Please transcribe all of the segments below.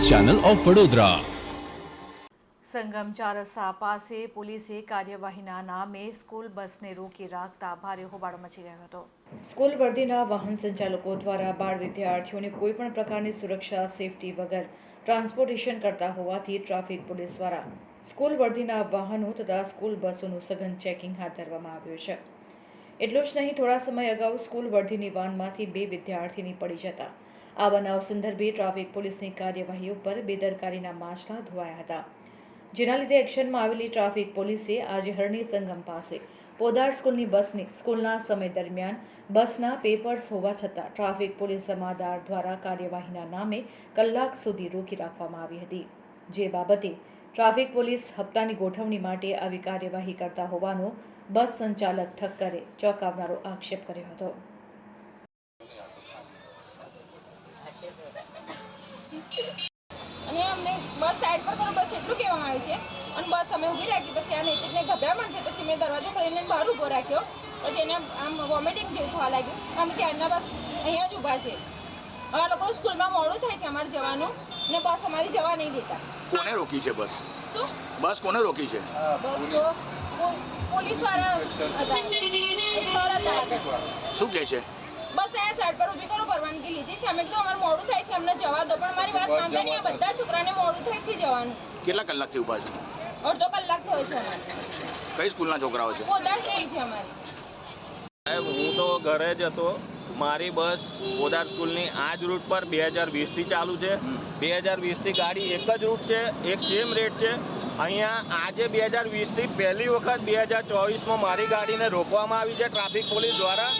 Channel of Vadodara Sangam ચારસા પાસે પોલીસે કાર્યવાહીના નામે સ્કૂલ બસને રોકી રાખતા ભારે હોબાળો મચી ગયો હતો. સ્કૂલ વર્દીના વાહન સંચાલકો દ્વારા બાળ વિદ્યાર્થીઓને કોઈપણ પ્રકારની સુરક્ષા સેફટી વગર ટ્રાન્સપોર્ટેશન કરતા હોવાથી ટ્રાફિક પોલીસ દ્વારા સ્કૂલ વર્દીના વાહનો તથા સ્કૂલ બસોનું સઘન ચેકિંગ હાથ ધરવામાં આવ્યું છે. એટલું જ નહીં, થોડા સમય અગાઉ સ્કૂલ વર્ધીની વાનમાંથી બે વિદ્યાર્થીની પડી જતા. આ બનાવ સંદર્ભે ટ્રાફિક પોલીસની કાર્યવાહી ઉપર બેદરકારીના માછલા ધોવાયા હતા. જેના લીધે એક્શનમાં આવેલી ટ્રાફિક પોલીસે આજે હરણી સંગમ પાસે પોદાર સ્કૂલની બસની, સ્કૂલના સમય દરમિયાન બસના પેપર્સ હોવા છતાં ટ્રાફિક પોલીસ જમાદાર દ્વારા કાર્યવાહીના નામે કલાક સુધી રોકી રાખવામાં આવી હતી. જે બાબતે ટ્રાફિક પોલીસ હપ્તાની ગોઠવણી માટે આવી કાર્યવાહી કરતા હોવાનો બસ સંચાલક ઠક્કરે ચોંકાવનારો આક્ષેપ કર્યો હતો. અને અમને બસ સાઈડ પર કરો બસ એટલું કહેવામાં આવ્યું છે. અને બસ અમે ઊભી રાખી પછી આ નૈતિકને ગભરામણ થઈ પછી મેં દરવાજો ખોલીને બહાર ઊભો રાખ્યો. પછી એને આમ વોમિટિંગ જેવું થવા લાગ્યું. અમે ત્યારના બસ અહીંયા જ ઊભા છે. આ લોકો સ્કૂલમાં મોડું થાય છે અમારે જવાનું. અને બસ અમારી જવા નહીં દેતા કોને રોકી છે બસ? શું? બસ કોને રોકી છે? બસ તો પોલીસ. વાળા હતા. એક સર હતા. આગળ શું કહે છે? બસ અહીંયા સાઈડ પર ઊભી કરો પરવાનગી લીધી છે. અમે કીધું અમારે મોડું થાય છે અમને જવા દો. પણ મારી વાત માનતા નહીં આ બધા છોકરાને મોડું થાય છે જવાનું. કેટલા કલાકથી ઊભા છે? અડધો કલાક થયો છે અમારે. કઈ સ્કૂલના છોકરાઓ છે? પોદાર સ્કૂલ છે અમારી. સાહેબ, હું તો ઘરે જ હતો. મારી બસ પોદાર સ્કૂલની આ જ રૂટ પર બે હજાર વીસથી ચાલુ છે. બે હજાર વીસથી ગાડી એક જ રૂટ છે, એક સેમ રેટ છે. અહીંયા આજે બે હજાર વીસથી પહેલી વખત બે હજાર ચોવીસમાં મારી ગાડીને રોકવામાં આવી છે ટ્રાફિક પોલીસ દ્વારા.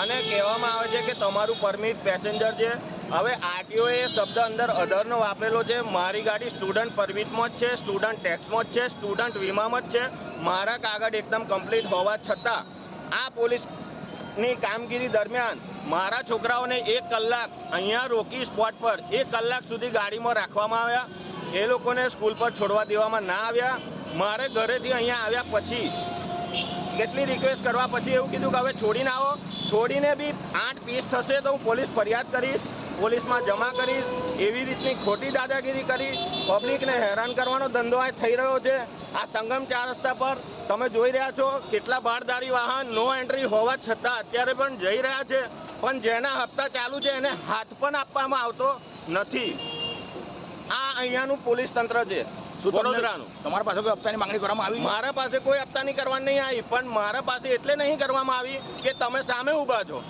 અને કહેવામાં આવે છે કે તમારું પરમિટ પેસેન્જર છે. હવે આરટીઓએ શબ્દ અંદર અધરનો વાપરેલો છે. મારી ગાડી સ્ટુડન્ટ પરમિટમાં જ છે, સ્ટુડન્ટ ટેક્સમાં જ છે, સ્ટુડન્ટ વીમામાં જ છે. મારા કાગળ એકદમ કમ્પ્લીટ હોવા છતાં આ પોલીસની કામગીરી દરમિયાન મારા છોકરાઓને એક કલાક અહીંયા રોકી સ્પોટ પર એક કલાક સુધી ગાડીમાં રાખવામાં આવ્યા. એ લોકોને સ્કૂલ પર છોડવા દેવામાં ના આવ્યા. મારે ઘરેથી અહીંયા આવ્યા પછી કેટલી રિક્વેસ્ટ કરવા પછી એવું કીધું કે હવે છોડીને આવો. છોડીને બી આઠ પીસ થશે તો હું પોલીસ ફરિયાદ કરીશ. પોલીસમાં જમા કરી એવી રીતની ખોટી દાદાગીરી કરી પબ્લિકને હેરાન કરવાનો ધંધો આ થઈ રહ્યો છે. આ સંગમ ચાર રસ્તા પર તમે જોઈ રહ્યા છો કેટલા બારદારી વાહન નો એન્ટ્રી હોવા છતાં અત્યારે પણ જઈ રહ્યા છે. પણ જેના હપ્તા ચાલુ છે એને હાથ પણ આપવામાં આવતો નથી. આ અહીંયાનું પોલીસ તંત્ર છે. વડોદરાનું. તમારા પાસે કોઈ હપ્તાની માંગણી કરવામાં આવી? મારા પાસે કોઈ હપ્તાની કરવાની નહીં આવી પણ મારા પાસે એટલે નહીં કરવામાં આવી કે તમે સામે ઊભા છો.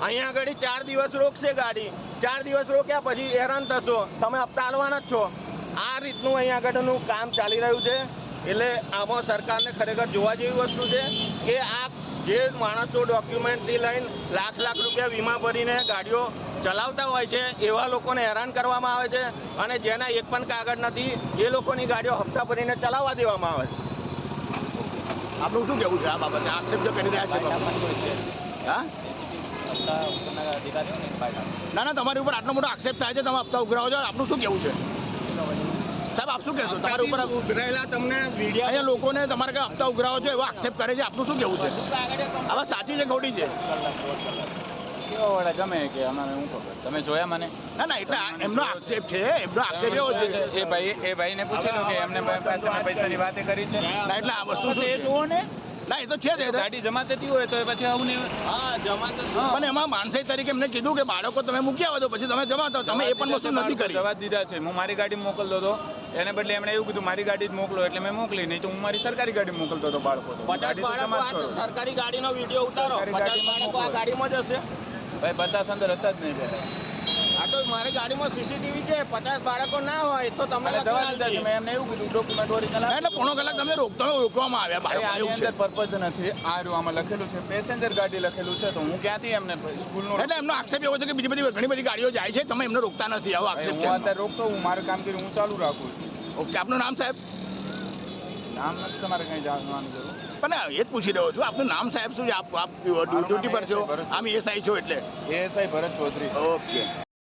અહીંયા આગળ ચાર દિવસ રોકશે ગાડી. ચાર દિવસ રોક્યા પછી હેરાન થશો. તમે હપ્તા આલવાના જ છો. આ રીતનું અહીંયા આગળનું કામ ચાલી રહ્યું છે. એટલે આમાં સરકારને ખરેખર જોવા જેવી વસ્તુ છે કે આ જે માણસો ડોક્યુમેન્ટથી લઈને લાખ લાખ રૂપિયા વીમા ભરીને ગાડીઓ ચલાવતા હોય છે એવા લોકોને હેરાન કરવામાં આવે છે અને જેના એક પણ કાગળ નથી એ લોકોની ગાડીઓ હપ્તા ભરીને ચલાવવા દેવામાં આવે છે. આપણું શું કેવું છે આ બાબતે? આક્ષેપ જો કરી રહ્યા છે. હા? ના ના તમારી ઉપર આટલો મોટો આક્ષેપ થાય છે તમે હપ્તા ઉઘરાવો છો. આપનું શું કેવું છે? સાહેબ આપ શું કહેશો તમારી ઉપર ઉભરાયેલા તમને મીડિયા અહીંયા લોકોને તમારે કઈ હપ્તા ઉઘરાવો છો એવો આક્ષેપ કરે છે? આપનું શું કેવું છે? હવે સાચી છે ખોટી છે? કેવો ગમે કે અમારે શું ખબર? તમે જોયા મને? ના ના એટલે આ એમનો આક્ષેપ છે. એમનો આક્ષેપ એવો છે. એ ભાઈ એ ભાઈને પૂછી લો કે એમને પાસે પૈસાની વાત કરી છે. ના એટલે આ વસ્તુ એ છે? જુઓ ને. ના એ તો છે જ એ ગાડી જમા થતી હોય તો પછી આવું નહીં હા જમા તો પણ એમાં માનસે તરીકે એમને કીધું કે બાળકો તમે મૂકી આવો તો પછી તમે જમા તો તમે એ પણ વસ્તુ નથી કરી. જવા દીધા છે. હું મારી ગાડી મોકલતો હતો. એને બદલે એમણે એવું કીધું મારી ગાડી જ મોકલો એટલે મેં મોકલી. નહીં તો હું મારી સરકારી ગાડી મોકલતો હતો બાળકો. સરકારી ગાડીનો વીડિયો ઉતારો. પચાસ ગાડીમાં બાળકો આ ગાડીમાં જ ભાઈ પચાસ અંદર હતા જ નહીં તો મારી ગાડીમાં સીસીટીવી છે પચાસ બાળકો ના હોય તો તમને એમને એવું કીધું ડોક્યુમેન્ટ ઓરિજિનલ એટલે પોણો કલાક તમને રોકતા રોકવામાં આવ્યા બાળકો એવું છે. પર્પઝ નથી. આ આમાં લખેલું છે પેસેન્જર ગાડી લખેલું છે તો હું ક્યાંથી એમને સ્કૂલનો એટલે એમનો આક્ષેપ એવો છે કે બીજી બધી ઘણી બધી ગાડીઓ જાય છે તમે એમને રોકતા નથી આવો આક્ષેપ છે હું અત્યારે રોકતો હું મારું કામગીરી હું ચાલુ રાખું છું. ઓકે આપનું નામ સાહેબ? નામ નથી તમારે કંઈ જાણવાની જરૂર? પણ એ જ પૂછી રહ્યો છું આપનું નામ સાહેબ શું છે? આપ આપ ડ્યુટી પર છો? આમ એસઆઈ છો એટલે? એસઆઈ ભરત ચૌધરી. ઓકે.